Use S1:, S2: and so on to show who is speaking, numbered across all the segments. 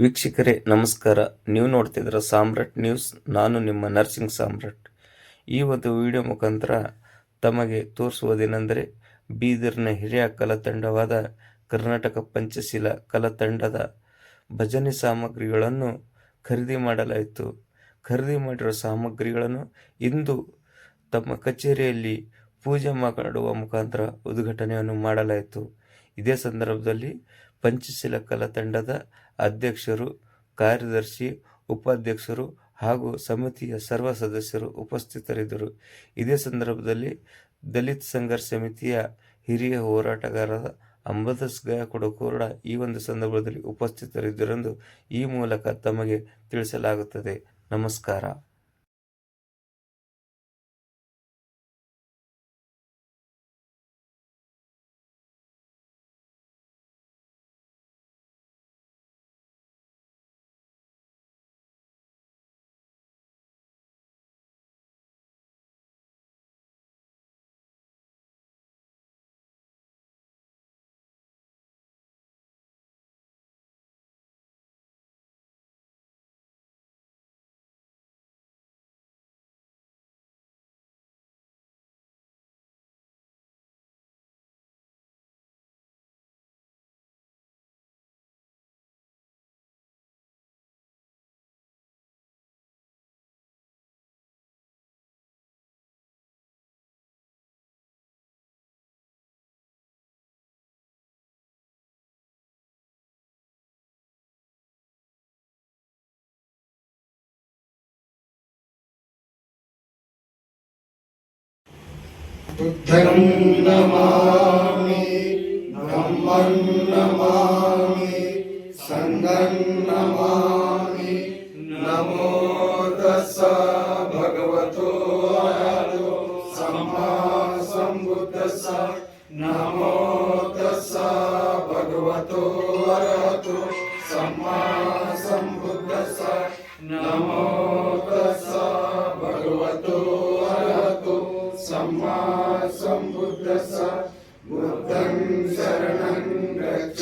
S1: ವೀಕ್ಷಕರೇ, ನಮಸ್ಕಾರ. ನೀವು ನೋಡ್ತಿದ್ದೀರ ಸಾಮ್ರಾಟ್ ನ್ಯೂಸ್. ನಾನು ನಿಮ್ಮ ನರ್ಸಿಂಗ್ ಸಾಮ್ರಾಟ್. ಈ ಒಂದು ವಿಡಿಯೋ ಮುಖಾಂತರ ತಮಗೆ ತೋರಿಸುವುದೇನೆಂದರೆ, ಬೀದರ್ನ ಹಿರಿಯ ಕಲಾತಂಡವಾದ ಕರ್ನಾಟಕ ಪಂಚಶೀಲ ಕಲಾತಂಡದ ಭಜನೆ ಸಾಮಗ್ರಿಗಳನ್ನು ಖರೀದಿ ಮಾಡಲಾಯಿತು. ಖರೀದಿ ಮಾಡಿರೋ ಸಾಮಗ್ರಿಗಳನ್ನು ಇಂದು ತಮ್ಮ ಕಚೇರಿಯಲ್ಲಿ ಪೂಜೆ ಮಾಡುವ ಮುಖಾಂತರ ಉದ್ಘಾಟನೆಯನ್ನು ಮಾಡಲಾಯಿತು. ಇದೇ ಸಂದರ್ಭದಲ್ಲಿ ಪಂಚಶೀಲ ಕಲಾ ತಂಡದ ಅಧ್ಯಕ್ಷರು, ಕಾರ್ಯದರ್ಶಿ, ಉಪಾಧ್ಯಕ್ಷರು ಹಾಗೂ ಸಮಿತಿಯ ಸರ್ವ ಸದಸ್ಯರು ಉಪಸ್ಥಿತರಿದ್ದರು. ಇದೇ ಸಂದರ್ಭದಲ್ಲಿ ದಲಿತ ಸಂಘರ್ಷ ಸಮಿತಿಯ ಹಿರಿಯ ಹೋರಾಟಗಾರರ ಅಂಬದಸ್ ಗಾಯಕುಡ ಕೂಡ ಈ ಒಂದು ಸಂದರ್ಭದಲ್ಲಿ ಉಪಸ್ಥಿತರಿದ್ದರೆಂದು ಈ ಮೂಲಕ ತಮಗೆ ತಿಳಿಸಲಾಗುತ್ತದೆ. ನಮಸ್ಕಾರ.
S2: बुद्धं नमामि धम्मं नमामि सङ्गं नमामि नमो तस्स भगवतो अरहतो सम्मा सम्बुद्धस्स नमो तस्स भगवतो अरहतो सम्मा सम्बुद्धस्स नमो तस्स भगवतो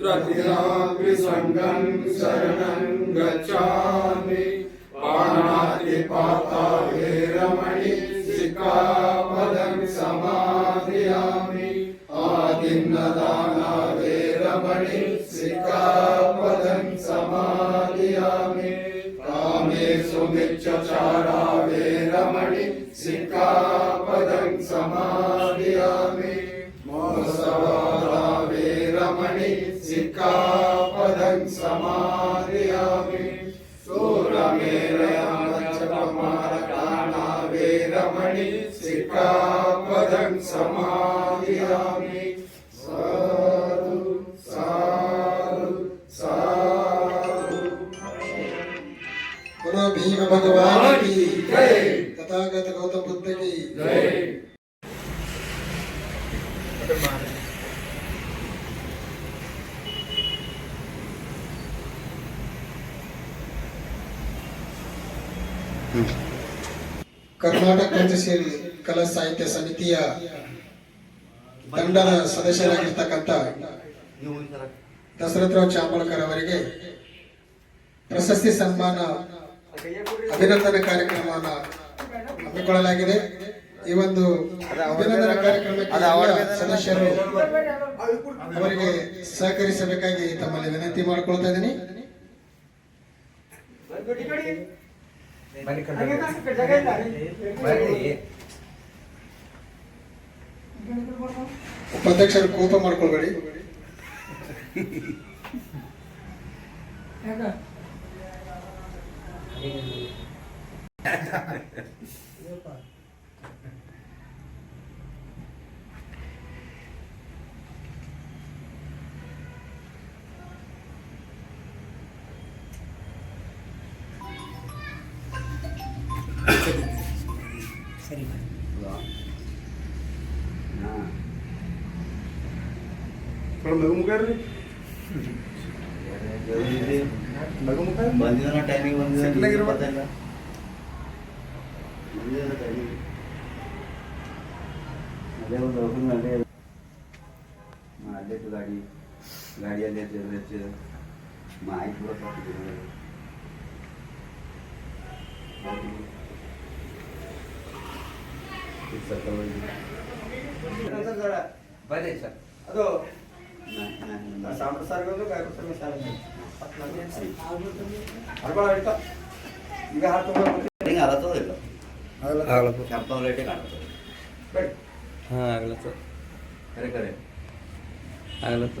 S2: तृतीयापि सङ्गं शरणं गच्छामि। पाणातिपाता रमणि शिखापदं समाधयामि। आदिन्नदाना रमणि शिखापदं समाधयामि। कामेषु मिच्छचारा रमणि शिखापदं समा सिक्खापदं समाधियामि सूरमेरयामचपमारकाणा वेरमणि सिक्खापदं समाधियामि साधु साधु साधु
S3: बोलो भीम भगवान ಕರ್ನಾಟಕ ಪಂಚಶೀಲ್ ಕಲಾ ಸಾಹಿತ್ಯ ಸಮಿತಿಯ ತಂಡದ ಸದಸ್ಯರಾಗಿರ್ತಕ್ಕಂಥ ದಶರಥರಾವ್ ಚಾಮಳ್ಕರ್ ಅವರಿಗೆ ಪ್ರಶಸ್ತಿ ಸನ್ಮಾನ ಅಭಿನಂದನಾ ಕಾರ್ಯಕ್ರಮವನ್ನು ಹಮ್ಮಿಕೊಳ್ಳಲಾಗಿದೆ. ಈ ಒಂದು ಅಭಿನಂದನಾ ಕಾರ್ಯಕ್ರಮಕ್ಕೆ ಸದಸ್ಯರು ಅವರಿಗೆ ಸಹಕರಿಸಬೇಕಾಗಿ ತಮ್ಮಲ್ಲಿ ವಿನಂತಿ ಮಾಡಿಕೊಳ್ತಾ ಇದ್ದೀನಿ. ಉಪಾಧ್ಯಕ್ಷರು ಕೋಪ ಮಾಡ್ಕೊಳ್ಬೇಡಿ.
S4: ಸರಿ
S5: ಬಂದಿರೋ ಟೈಮಿಗೆ ಬಂದಿರೋ
S6: Settle ಆಗಿರೋ
S5: ಗೊತ್ತಾಗಿಲ್ಲ ಬಂದಿರೋ ಟೈಮಿಗೆ ಅದೇ ಒಂದು ಹೋಗಿ ಅಲ್ಲೇ ಹಾಂ ಅಲ್ಲೇ ಇತ್ತು ಗಾಡಿ ಗಾಡಿ ಅಲ್ಲೇ ಇತ್ತು ಎಲ್ಲ ಇತ್ತು ಮಾ ಆಯ್ತು ಕೂಡ ಸಾಕಿದ್ರು
S1: ಬರ್ರಿ ಸರ್
S5: ಅದು ಸಾಂಬ್ರ ಸಾರ್ಗೋದು ಗಾಯಕ ಸರ್ಗ ಸಾಲ ಈಗ ಹಾಲು ತಗೊಂಡು ಆಗತ್ತೋ ಇಲ್ಲ ಕೆಂಪ ಲೈಟೇ ಕಾಣುತ್ತೆ
S1: ಹಾಂ ಆಗ್ಲತ್ತ
S5: ಕರೆ ಕರೆ
S1: ಆಗ್ಲತ್ತ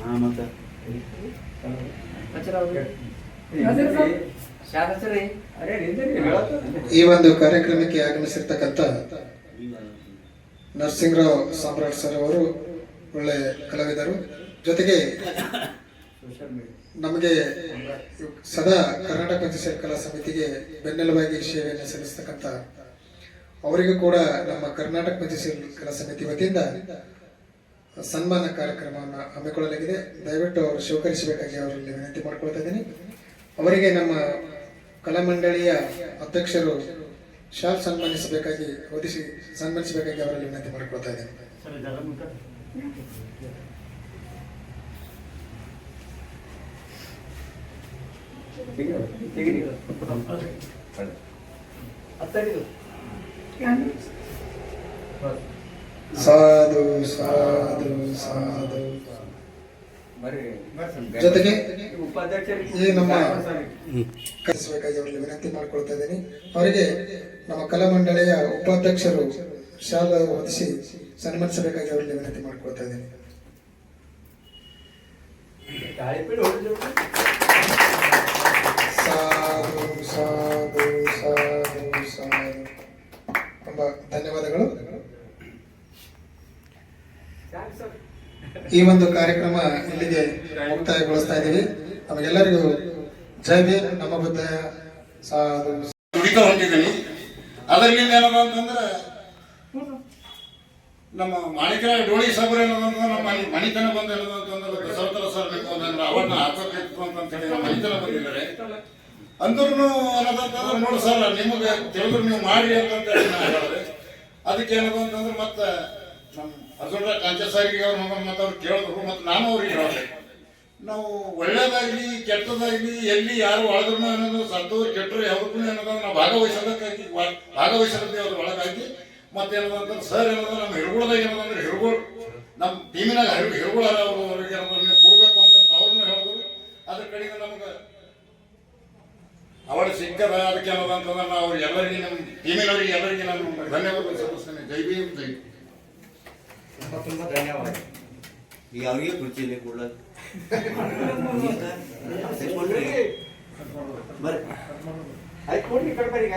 S5: ಹಾಂ, ಮತ್ತೆ?
S3: ಈ ಒಂದು ಕಾರ್ಯಕ್ರಮಕ್ಕೆ ಆಗಮಿಸಿರ್ತಕ್ಕಂಥ ನರಸಿಂಹರಾವ್ ಸಾಮ್ರಾಟ್ ಸರ್ ಅವರು ಒಳ್ಳೆ ಕಲಾವಿದರು. ಜೊತೆಗೆ ನಮಗೆ ಸದಾ ಕರ್ನಾಟಕ ಪಂಚಾಯತ್ ಕಲಾ ಸಮಿತಿಗೆ ಬೆನ್ನೆಲುಬಾಗಿ ಸೇವೆಯನ್ನು ಸಲ್ಲಿಸ್ತಕ್ಕಂಥ ಅವರಿಗೂ ಕೂಡ ನಮ್ಮ ಕರ್ನಾಟಕ ಪಂಚಾಯತ್ ಕಲಾ ಸಮಿತಿ ವತಿಯಿಂದ ಸನ್ಮಾನ ಕಾರ್ಯಕ್ರಮವನ್ನು ಹಮ್ಮಿಕೊಳ್ಳಲಾಗಿದೆ. ದಯವಿಟ್ಟು ಅವರು ಸ್ವೀಕರಿಸಬೇಕಾಗಿ ಅವರಲ್ಲಿ ವಿನಂತಿ ಮಾಡ್ಕೊಳ್ತಾ ಇದ್ದೀನಿ. ಅವರಿಗೆ ನಮ್ಮ ಕಲಾ ಮಂಡಳಿಯ ಅಧ್ಯಕ್ಷರು ಶಾಲ್ ಸನ್ಮಾನಿಸಬೇಕಾಗಿ ಒದಿಸಿ ಸನ್ಮಾನಿಸಬೇಕಾಗಿ ಅವರಲ್ಲಿ ವಿನಂತಿ ಮಾಡಿಕೊಳ್ತಾ ಇದ್ದೇನೆ. ಸಾಧು ಸಾಧು ಸಾಧು. ಜೊತೆಗೆ ಈ ನಮ್ಮ ವಿನಂತಿ ಮಾಡ್ಕೊಳ್ತಾ ಇದ್ದೀನಿ. ಅವರಿಗೆ ನಮ್ಮ ಕಲಾ ಮಂಡಳಿಯ ಉಪಾಧ್ಯಕ್ಷರು ಶಾಲಾ ಹೊದಿಸಿ ಸನ್ಮಾನಿಸಬೇಕಾಗಿ ಅವರಲ್ಲಿ ವಿನಂತಿ ಮಾಡ್ಕೊಳ್ತಾ ಇದ್ದೀನಿ. ಸಾಧು ಸಾಧು ಸಾಧು ಸಾಧು. ತುಂಬಾ ಧನ್ಯವಾದಗಳು. ಈ ಒಂದು ಕಾರ್ಯಕ್ರಮ ಇಲ್ಲಿಗೆ ಮುಕ್ತಾಯಗೊಳಿಸ್ತಾ ಇದ್ದೀವಿ. ನಮಗೆಲ್ಲರಿಗೂ ಜೈ ಭೀಮ್. ನಮ್ಮ ಬುದ್ಧ ಸಾಧು
S6: ದುಡಿತಾ ಹೊಂಟಿದ್ದೀನಿ ಅದರಲ್ಲಿ ಏನಪ್ಪ ಅಂತಂದ್ರೆ, ನಮ್ಮ ಮಾಣಿಕರ ಡೋಳಿ ಸಾಬರ್ ಏನದ ಅಂತಂದ್ರೆ, ನಮ್ಮ ಮಣಿತನ ಬಂದ ಏನದ ಅಂತಂದ್ರೆ ದಶರಥರ ಸರ್ ಬಂದ್ರೆ ಅವನ್ನ ಹಾಕೋಕಿತ್ತು ಅಂತ ಹೇಳಿ ನಮ್ಮ ಮಣಿತನ ಬಂದಿದ್ದಾರೆ. ಅಂದ್ರೂ ಅನ್ನೋದಂತಂದ್ರೆ ನೋಡಿ ಸರ್, ನಿಮಗೆ ತಿಳಿದ್ರು ನೀವು ಮಾಡಿ ಅಂತ ಹೇಳಿ ನಾ ಹೇಳಿದೆ. ಅದಕ್ಕೆ ಏನಪ್ಪ ಅಂತಂದ್ರೆ ಮತ್ತೆ ನಮ್ಮ ಅರ್ಜುನ ಕಾಂಚ ಸಾರಿಗೆ ಅವ್ರು ಮತ್ತು ಅವ್ರು ಕೇಳಿದ್ರು ಮತ್ತು ನಾನು ಅವ್ರಿಗೆ ಹೇಳಿದೆ. ನಾವು ಒಳ್ಳೇದಾಗಲಿ, ಕೆಟ್ಟದಾಗ್ಲಿ, ಎಲ್ಲಿ ಯಾರು ಒಳದ್ರು ಅನ್ನೋದು ಸತ್ತವ್ರು ಕೆಟ್ಟರು ಯಾವ್ದು ಏನದ ನಾವು ಭಾಗವಹಿಸೋದಕ್ಕಾಗಿ ಭಾಗವಹಿಸೋದಕ್ಕೆ ಅದ್ರ ಒಳಗಾಗಿ ಮತ್ತೆ ಏನದ ಅಂತಂದ್ರೆ ಸರ್ ಏನದ, ನಮ್ಮ ಹಿರುಗುಳದಾಗ ಏನದಂದ್ರೆ ಹಿರುಗುಳ್. ನಮ್ಮ ಟೀಮಿನಾಗ ಹಿರು, ಹಿರುಗುಳಾರ ಅವರು ಅವ್ರಿಗೆ ಏನಾದ್ರು ಕೊಡ್ಬೇಕು ಅಂತ ಅವ್ರನ್ನೂ ಹೇಳಿದ್ರು. ಅದ್ರ ಕಡೆಗೆ ನಮ್ಗೆ ಅವಾರ್ಡ್ ಸಿಕ್ಕದ ಅದಕ್ಕೆ ಏನದ ಅಂತಂದ್ರೆ ನಾವು ಎಲ್ಲರಿಗೆ ನಮ್ಮ ಟೀಮಿನವರಿಗೆ ಎಲ್ಲರಿಗೆ ನಾನು ಧನ್ಯವಾದ ಸಲ್ಲಿಸ್ತೇನೆ. ಜೈ ಭೀಮ್, ಜೈ ಭೀಮ್.
S5: ತುಂಬ ತುಂಬ ಧನ್ಯವಾದ ಈಗ ಅವ್ರಿಗೆ ಕುರ್ಚಿಲಿ ಕೂಡ ಬರ್ರಿ ಆಯ್ತು ಕೊಡ್ರಿ ಕಡ್ಬರಿ